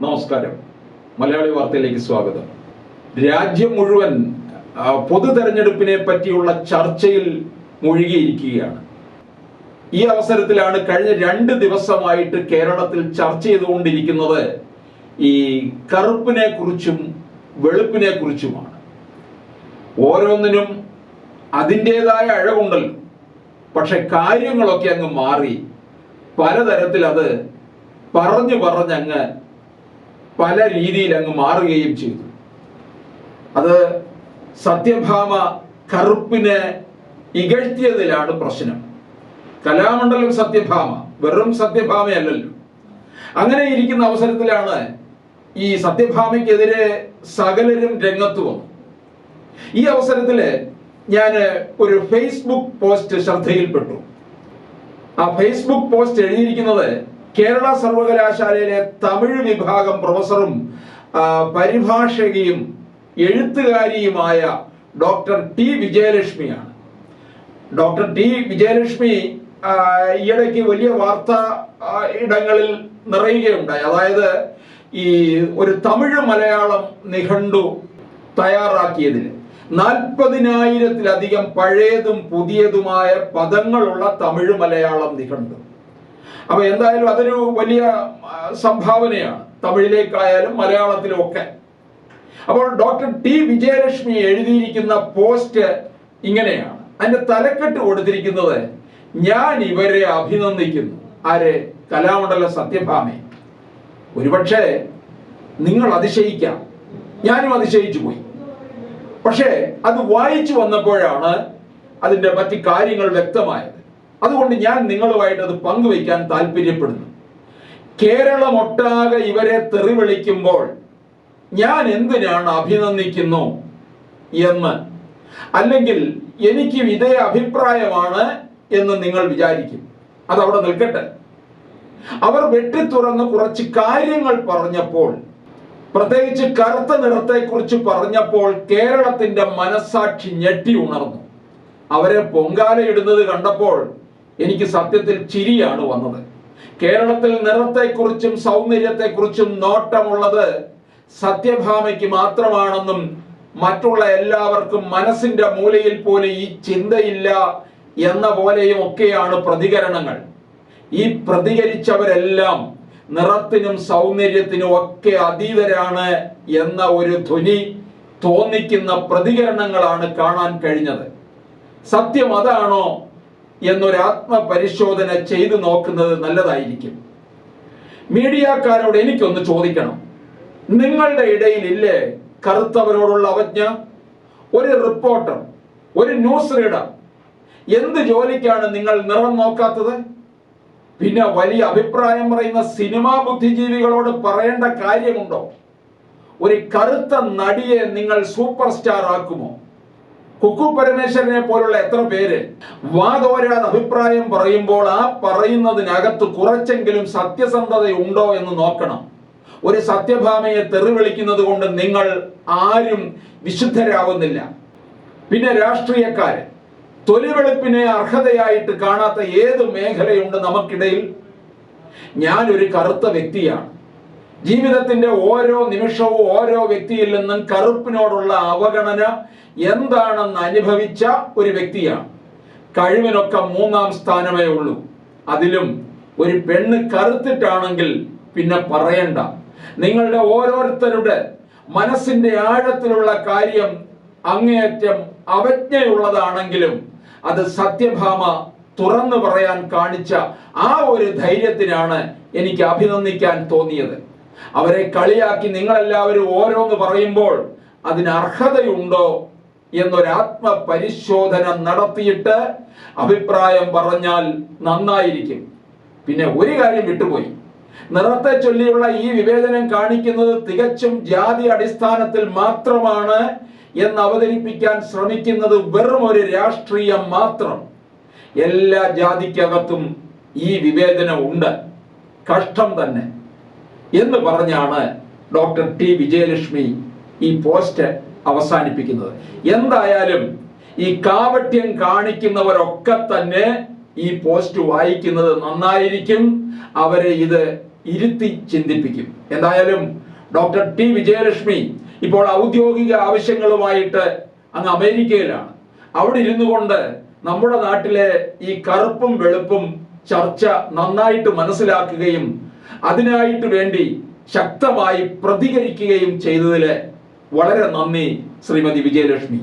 നമസ്കാരം. മലയാളി വാർത്തയിലേക്ക് സ്വാഗതം. രാജ്യം മുഴുവൻ പൊതു തെരഞ്ഞെടുപ്പിനെ പറ്റിയുള്ള ചർച്ചയിൽ മുഴുകിയിരിക്കുകയാണ്. ഈ അവസരത്തിലാണ് കഴിഞ്ഞ രണ്ട് ദിവസമായിട്ട് കേരളത്തിൽ ചർച്ച ചെയ്തുകൊണ്ടിരിക്കുന്നത് ഈ കറുപ്പിനെ കുറിച്ചും വെളുപ്പിനെ കുറിച്ചുമാണ് ഓരോന്നിനും അതിന്റെതായ അഴകുണ്ടല്ലോ പക്ഷെ കാര്യങ്ങളൊക്കെ അങ്ങ് മാറി. പലതരത്തിൽ അത് പറഞ്ഞു പറഞ്ഞങ്ങ് പല രീതിയിൽ അങ്ങ് മാറുകയും ചെയ്തു. അത് സത്യഭാമ കറുപ്പിനെ ഇകഴ്ത്തിയതിലാണ് പ്രശ്നം. കലാമണ്ഡലം സത്യഭാമ വെറും സത്യഭാമയല്ലല്ലോ. അങ്ങനെ ഇരിക്കുന്ന അവസരത്തിലാണ് ഈ സത്യഭാമയ്ക്കെതിരെ സകലരും രംഗത്ത് വന്നു ഈ അവസരത്തിൽ ഞാൻ ഒരു ഫേസ്ബുക്ക് പോസ്റ്റ് ശ്രദ്ധയിൽപ്പെട്ടു. ആ ഫേസ്ബുക്ക് പോസ്റ്റ് എഴുതിയിരിക്കുന്നത് കേരള സർവകലാശാലയിലെ തമിഴ് വിഭാഗം പ്രൊഫസറും പരിഭാഷകയും എഴുത്തുകാരിയുമായ ഡോക്ടർ ടി വിജയലക്ഷ്മിയാണ്. ഡോക്ടർ ടി വിജയലക്ഷ്മി ഈയിടയ്ക്ക് വലിയ വാർത്താ ഇടങ്ങളിൽ നിറയുകയുണ്ടായി. അതായത് ഈ ഒരു തമിഴ് മലയാളം നിഘണ്ടു തയ്യാറാക്കിയതിൽ നാൽപ്പതിനായിരത്തിലധികം പഴയതും പുതിയതുമായ പദങ്ങളുള്ള തമിഴ് മലയാളം നിഘണ്ടു. അപ്പൊ എന്തായാലും അതൊരു വലിയ സംഭാവനയാണ്. തമിഴിലേക്കായാലും മലയാളത്തിലും ഒക്കെ അപ്പോൾ ഡോക്ടർ ടി വിജയലക്ഷ്മി എഴുതിയിരിക്കുന്ന പോസ്റ്റ് ഇങ്ങനെയാണ്. അതിന്റെ തലക്കെട്ട് കൊടുത്തിരിക്കുന്നത് ഞാൻ ഇവരെ അഭിനന്ദിക്കുന്നു. ആരെ? കലാമണ്ഡല സത്യഭാമയെ ഒരുപക്ഷെ നിങ്ങൾ അതിശയിക്കാം. ഞാനും അതിശയിച്ചു പോയി. പക്ഷേ അത് വായിച്ചു വന്നപ്പോഴാണ് അതിന്റെ മറ്റ് കാര്യങ്ങൾ വ്യക്തമായത്. അതുകൊണ്ട് ഞാൻ നിങ്ങളുമായിട്ട് അത് പങ്കുവയ്ക്കാൻ താല്പര്യപ്പെടുന്നു. കേരളമൊട്ടാകെ ഇവരെ തെറി വിളിക്കുമ്പോൾ ഞാൻ എന്തിനാണ് അഭിനന്ദിക്കുന്നു എന്ന്? അല്ലെങ്കിൽ എനിക്ക് ഇതേ അഭിപ്രായമാണ് എന്ന് നിങ്ങൾ വിചാരിക്കും. അതവിടെ നിൽക്കട്ടെ. അവർ വെട്ടിത്തുറന്ന് കുറച്ച് കാര്യങ്ങൾ പറഞ്ഞപ്പോൾ പ്രത്യേകിച്ച് കറുത്ത നിറത്തെക്കുറിച്ച് പറഞ്ഞപ്പോൾ കേരളത്തിന്റെ മനസാക്ഷി ഞെട്ടി ഉണർന്നു. അവരെ പൊങ്കാലയിടുന്നത് കണ്ടപ്പോൾ എനിക്ക് സത്യത്തിൽ ചിരിയാണ് വന്നത്. കേരളത്തിൽ നിറത്തെക്കുറിച്ചും സൗന്ദര്യത്തെക്കുറിച്ചും നോട്ടമുള്ളത് സത്യഭാമയ്ക്ക് മാത്രമാണെന്നും മറ്റുള്ള എല്ലാവർക്കും മനസ്സിന്റെ മൂലയിൽ പോലും ഈ ചിന്തയില്ല എന്ന പോലെയും ഒക്കെയാണ് പ്രതികരണങ്ങൾ. ഈ പ്രതികരിച്ചവരെല്ലാം നിറത്തിനും സൗന്ദര്യത്തിനും ഒക്കെ അതീതരാണ് എന്ന ഒരു ധ്വനി തോന്നിക്കുന്ന പ്രതികരണങ്ങളാണ് കാണാൻ കഴിഞ്ഞത്. സത്യം അതാണോ? എന്നൊരു ആത്മപരിശോധന ചെയ്തു നോക്കുന്നത് നല്ലതായിരിക്കും. മീഡിയക്കാരോട് എനിക്കൊന്ന് ചോദിക്കണം. നിങ്ങളുടെ ഇടയിൽ ഇല്ലേ കറുത്തവരോടുള്ള അവജ്ഞ? ഒരു റിപ്പോർട്ടർ ഒരു ന്യൂസ് റീഡർ എന്ത് ജോലിക്കാണ് നിങ്ങൾ നിറം നോക്കാത്തത്? പിന്നെ വലിയ അഭിപ്രായം പറയുന്ന സിനിമാ ബുദ്ധിജീവികളോട് പറയേണ്ട കാര്യമുണ്ടോ? ഒരു കറുത്ത നടിയെ നിങ്ങൾ സൂപ്പർ സ്റ്റാർ ആക്കുമോ? കുക്കു പരമേശ്വരനെ പോലുള്ള എത്ര പേര് വാതോരാതെ അഭിപ്രായം പറയുമ്പോൾ ആ പറയുന്നതിനകത്ത് കുറച്ചെങ്കിലും സത്യസന്ധത ഉണ്ടോ എന്ന് നോക്കണം. ഒരു സത്യഭാമയെ തെറിവിളിക്കുന്നത് കൊണ്ട് നിങ്ങൾ ആരും വിശുദ്ധരാവുന്നില്ല. പിന്നെ രാഷ്ട്രീയക്കാർ തൊലിവെളുപ്പിനെ അർഹതയായിട്ട് കാണാത്ത ഏത് മേഖലയുണ്ട് നമുക്കിടയിൽ? ഞാനൊരു കറുത്ത വ്യക്തിയാണ്. ജീവിതത്തിന്റെ ഓരോ നിമിഷവും ഓരോ വ്യക്തിയിൽ നിന്നും കറുപ്പിനോടുള്ള അവഗണന എന്താണെന്ന് അനുഭവിച്ച ഒരു വ്യക്തിയാണ്. കഴിവിനൊക്കെ മൂന്നാം സ്ഥാനമേ ഉള്ളൂ. അതിലും ഒരു പെണ്ണ് കറുത്തിട്ടാണെങ്കിൽ പിന്നെ പറയണ്ട. നിങ്ങളുടെ ഓരോരുത്തരുടെ മനസ്സിന്റെ ആഴത്തിലുള്ള കാര്യം അങ്ങേയറ്റം അവജ്ഞയുള്ളതാണെങ്കിലും അത് സത്യഭാമ തുറന്നു പറയാൻ കാണിച്ച ആ ഒരു ധൈര്യത്തിനാണ് എനിക്ക് അഭിനന്ദിക്കാൻ തോന്നിയത്. അവരെ കളിയാക്കി നിങ്ങളെല്ലാവരും ഓരോന്ന് പറയുമ്പോൾ അതിന് അർഹതയുണ്ടോ എന്നൊരു ആത്മപരിശോധന നടത്തിയിട്ട് അഭിപ്രായം പറഞ്ഞാൽ നന്നായിരിക്കും. പിന്നെ ഒരു കാര്യം വിട്ടുപോയി. നിറത്തെ ചൊല്ലിയുള്ള ഈ വിവേചനം കാണിക്കുന്നത് തികച്ചും ജാതി അടിസ്ഥാനത്തിൽ മാത്രമാണ് എന്ന് അവതരിപ്പിക്കാൻ ശ്രമിക്കുന്നത് വെറും ഒരു രാഷ്ട്രീയം മാത്രം. എല്ലാ ജാതിക്കകത്തും ഈ വിവേചനം ഉണ്ട്. കഷ്ടം തന്നെ. എന്ന് പറഞ്ഞാണ് ഡോക്ടർ ടി വിജയലക്ഷ്മി ഈ പോസ്റ്റ് അവസാനിപ്പിക്കുന്നത്. എന്തായാലും ഈ കാവട്യം കാണിക്കുന്നവരൊക്കെ തന്നെ ഈ പോസ്റ്റ് വായിക്കുന്നത് നന്നായിരിക്കും. അവരെ ഇത് ഇരുത്തി ചിന്തിപ്പിക്കും. എന്തായാലും ഡോക്ടർ ടി വിജയലക്ഷ്മി ഇപ്പോൾ ഔദ്യോഗിക ആവശ്യങ്ങളുമായിട്ട് അങ്ങ് അമേരിക്കയിലാണ്. അവിടെ ഇരുന്നു കൊണ്ട് നമ്മുടെ നാട്ടിലെ ഈ കറുപ്പും വെളുപ്പും ചർച്ച നന്നായിട്ട് മനസ്സിലാക്കുകയും അതിനായിട്ട് വേണ്ടി ശക്തമായി പ്രതികരിക്കുകയും ചെയ്തതിൽ വളരെ നന്ദി ശ്രീമതി വിജയലക്ഷ്മി.